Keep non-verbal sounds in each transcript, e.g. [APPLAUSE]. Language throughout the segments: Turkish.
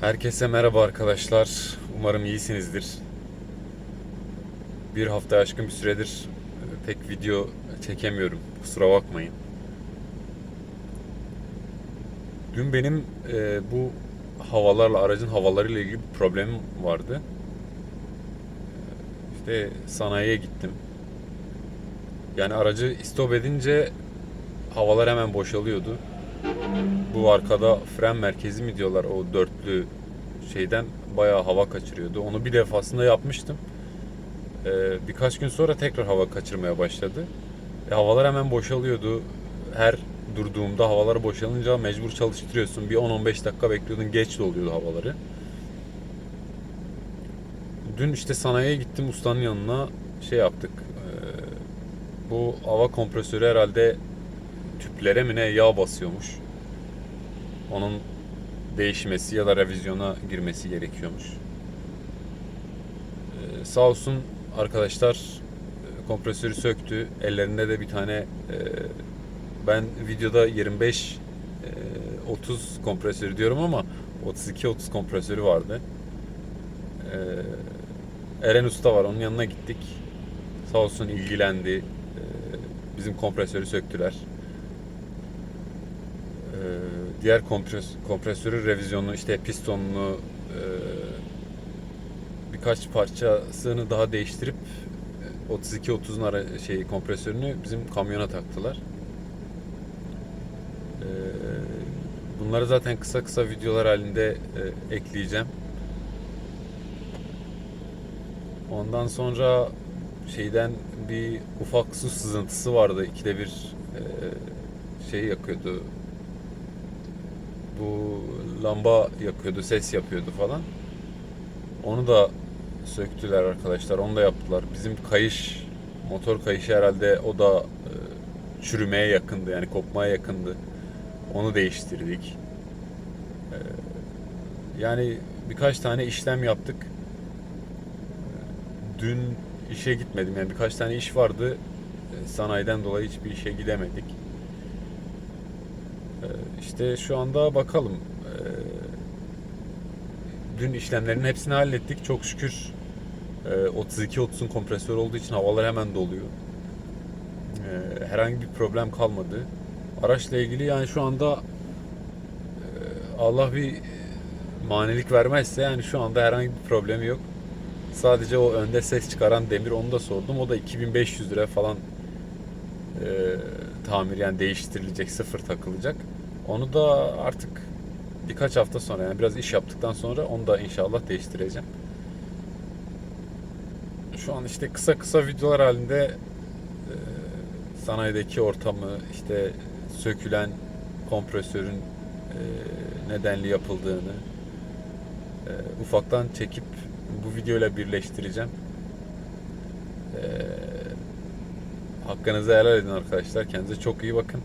Herkese merhaba arkadaşlar. Umarım iyisinizdir. Bir hafta aşkın bir süredir e, pek video çekemiyorum. Kusura bakmayın. Dün benim e, bu havalarla, aracın havalarıyla ilgili bir problemim vardı. E, İşte sanayiye gittim. Yani aracı istop edince havalar hemen boşalıyordu. Bu arkada fren merkezi mi diyorlar o dörtlü şeyden bayağı hava kaçırıyordu. Onu bir defasında yapmıştım. Ee, birkaç gün sonra tekrar hava kaçırmaya başladı. E, havalar hemen boşalıyordu. Her durduğumda havalar boşalınca mecbur çalıştırıyorsun. Bir 10-15 dakika bekliyordun geç doluyordu havaları. Dün işte sanayiye gittim ustanın yanına şey yaptık. Ee, bu hava kompresörü herhalde tüplere mi ne yağ basıyormuş. Onun değişmesi ya da revizyona girmesi gerekiyormuş. Ee, sağ olsun arkadaşlar e, kompresörü söktü. Ellerinde de bir tane e, ben videoda 25 e, 30 kompresörü diyorum ama 32 30 kompresörü vardı. Ee, Eren Usta var. Onun yanına gittik. Sağ olsun ilgilendi. Ee, bizim kompresörü söktüler. Diğer kompres kompresörü revizyonu işte pistonunu e, birkaç parçasını daha değiştirip 32 30'un ara şey kompresörünü bizim kamyona taktılar. Ee, bunları zaten kısa kısa videolar halinde e, ekleyeceğim. Ondan sonra şeyden bir ufak su sızıntısı vardı. İkide bir e, şey yakıyordu. Bu lamba yakıyordu, ses yapıyordu falan. Onu da söktüler arkadaşlar. Onu da yaptılar. Bizim kayış, motor kayışı herhalde o da e, çürümeye yakındı. Yani kopmaya yakındı. Onu değiştirdik. E, yani birkaç tane işlem yaptık. Dün işe gitmedim. Yani birkaç tane iş vardı. E, Sanayiden dolayı hiçbir işe gidemedik. E, İşte şu anda bakalım. E, Dün işlemlerin hepsini hallettik. Çok şükür 32-30'un kompresör olduğu için havalar hemen doluyor. E, Herhangi bir problem kalmadı. Araçla ilgili yani şu anda e, Allah bir manilik vermezse yani şu anda herhangi bir problemi yok. Sadece o önde ses çıkaran demir onu da sordum. O da 2500 lira falan e, tamir yani değiştirilecek, sıfır takılacak. Onu da artık birkaç hafta sonra yani biraz iş yaptıktan sonra onu da inşallah değiştireceğim. Şu an işte kısa kısa videolar halinde e, sanayideki ortamı işte sökülen kompresörün e, nedenli yapıldığını e, ufaktan çekip bu videoyla birleştireceğim. Hakkınızı helal edin arkadaşlar. Kendinize çok iyi bakın.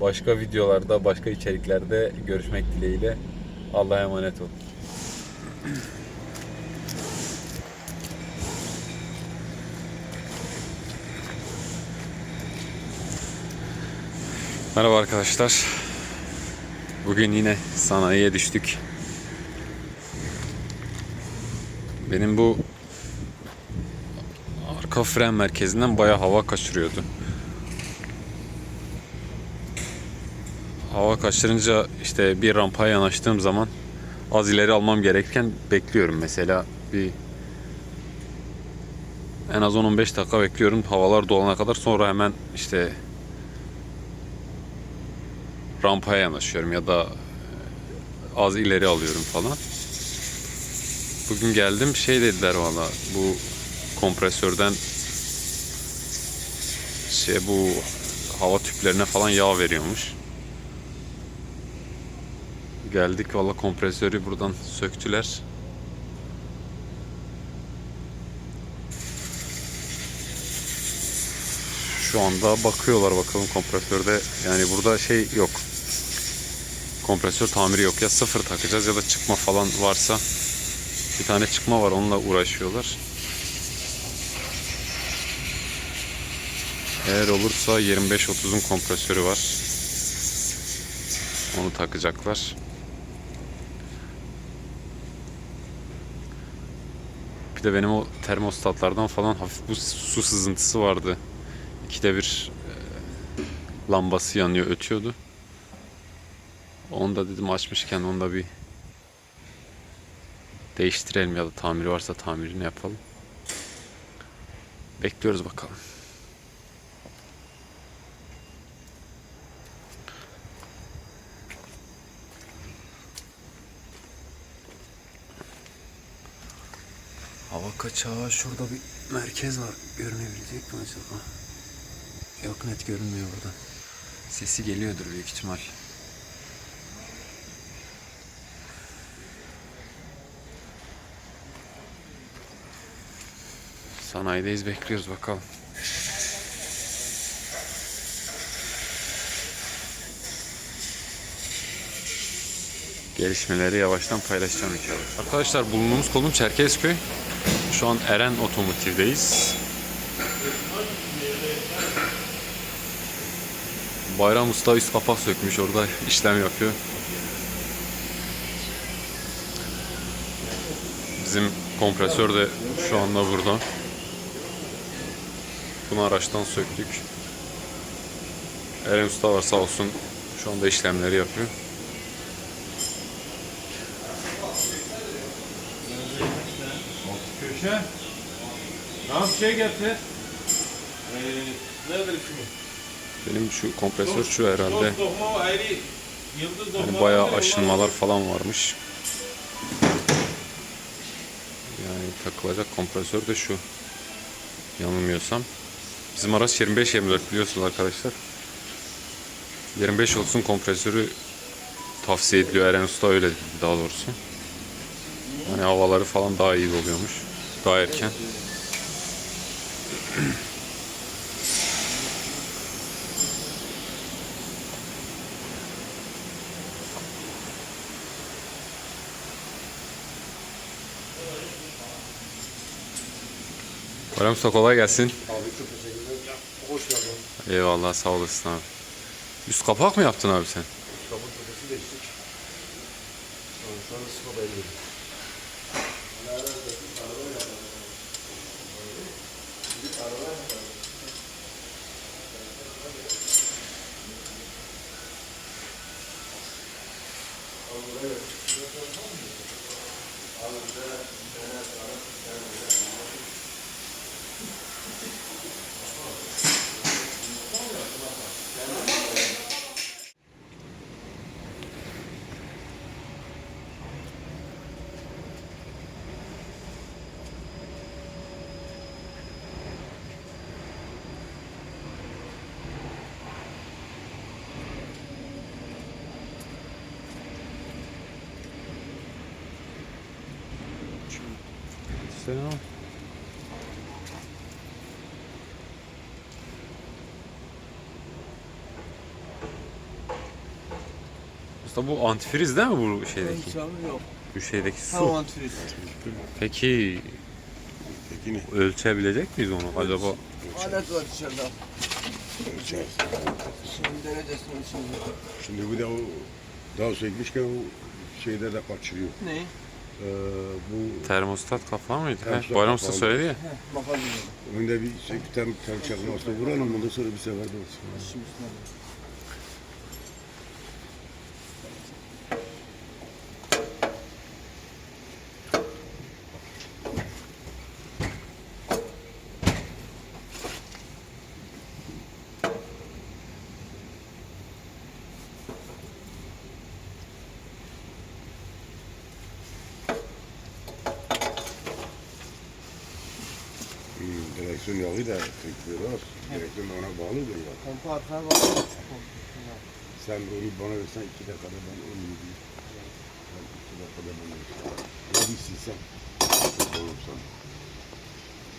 Başka videolarda, başka içeriklerde görüşmek dileğiyle. Allah'a emanet olun. Merhaba arkadaşlar. Bugün yine sanayiye düştük. Benim bu arka fren merkezinden bayağı hava kaçırıyordu. Hava kaçırınca işte bir rampaya yanaştığım zaman az ileri almam gerekirken bekliyorum mesela bir en az 10-15 dakika bekliyorum havalar dolana kadar sonra hemen işte rampaya yanaşıyorum ya da az ileri alıyorum falan. Bugün geldim şey dediler valla bu kompresörden şey bu hava tüplerine falan yağ veriyormuş. Geldik valla kompresörü buradan söktüler. Şu anda bakıyorlar bakalım kompresörde yani burada şey yok. Kompresör tamiri yok ya sıfır takacağız ya da çıkma falan varsa bir tane çıkma var onunla uğraşıyorlar. Eğer olursa 25-30'un kompresörü var. Onu takacaklar. De benim o termostatlardan falan hafif bu su sızıntısı vardı. İkide bir e, lambası yanıyor, ötüyordu. Onu da dedim açmışken onu da bir değiştirelim ya da tamiri varsa tamirini yapalım. Bekliyoruz bakalım. Hava kaçağı şurada bir merkez var. Görünebilecek mi acaba? Yok net görünmüyor burada. Sesi geliyordur büyük ihtimal. Sanayideyiz bekliyoruz bakalım. Gelişmeleri yavaştan paylaşacağım inşallah. Arkadaşlar bulunduğumuz konum Çerkezköy. Şu an Eren Otomotiv'deyiz. Bayram Usta üst kapak sökmüş orada işlem yapıyor. Bizim kompresör de şu anda burada. Bunu araçtan söktük. Eren Usta var sağ olsun şu anda işlemleri yapıyor. Şey getir. Ee, nedir şimdi? Benim şu kompresör şu herhalde. Yani bayağı aşınmalar falan varmış. Yani takılacak kompresör de şu. Yanılmıyorsam. Bizim araç 25-24 biliyorsunuz arkadaşlar. 25 olsun kompresörü tavsiye ediliyor. Eren Usta öyle daha doğrusu. Yani havaları falan daha iyi oluyormuş. Daha erken. Bayram Usta kolay gelsin. Abi çok teşekkür ederim. Hoş geldin. Eyvallah sağ olasın abi. Üst kapak mı yaptın abi sen? Kabuk köşesi değiştik. Şu anda sıfır belli. Selam. Usta bu antifriz değil mi bu şeydeki? Yok. Bu şeydeki su. Hava antifriz. Peki Peki ne? ölçebilecek miyiz onu acaba? Alet var içeride. Ölçer. Şimdi derecesini ölçüyor. Şimdi bu da o daha sökmüşken o şeyde de kaçırıyor. Ne? Ee, bu Termostat kapağı mıydı? Termostat He, Bayram Usta söyledi ya. Önde bir şey, tem, tem çakması vuralım ondan sonra bir sefer de olsun. Direksiyon yağı da tekrar az. Direksiyon ona bağlıdır ya. Pompa arkaya bakıyor. Sen onu bana versen iki dakikada ben onu yiyeyim. Ben iki dakikada ben onu Ya bir silsem. Olursan.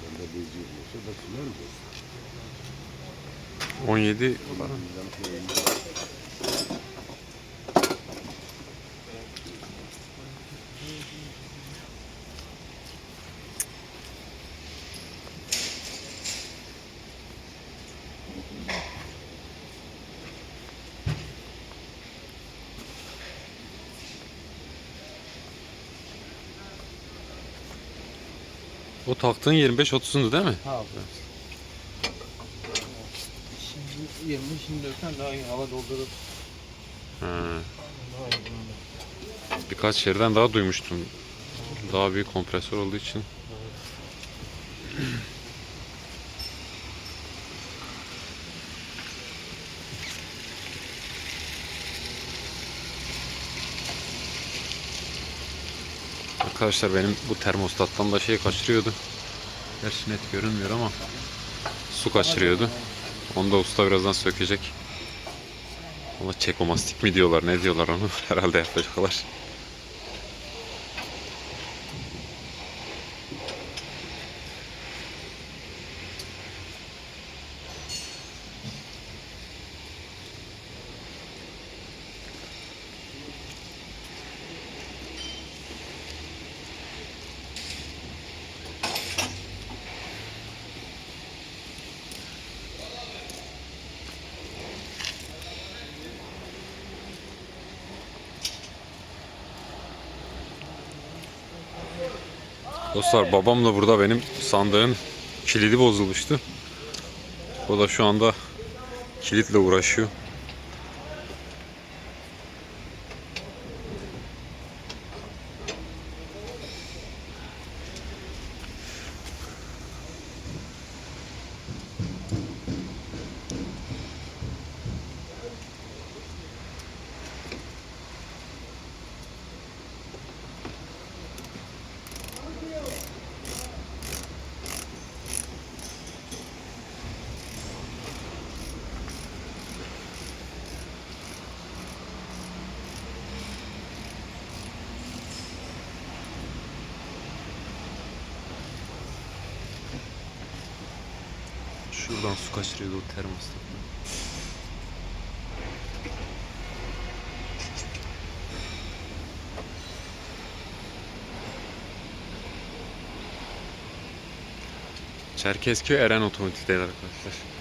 Ben de bezci olursa da siler mi? 17 Hmm, O taktığın 25-30'undu değil mi? Ha. Şimdi 20 şimdi dörtten daha iyi hava daha iyi bununla. Birkaç yerden daha duymuştum. Daha büyük kompresör olduğu için. Arkadaşlar benim bu termostattan da şey kaçırıyordu. Gerçi net görünmüyor ama su kaçırıyordu. Onu da usta birazdan sökecek. Ama çekomastik mi diyorlar ne diyorlar onu [LAUGHS] herhalde yapacaklar. Dostlar babam da burada benim sandığın kilidi bozulmuştu. O da şu anda kilitle uğraşıyor. Şuradan su kaçırıyordu o termostat. Çerkezköy Eren Otomotiv'deyiz arkadaşlar.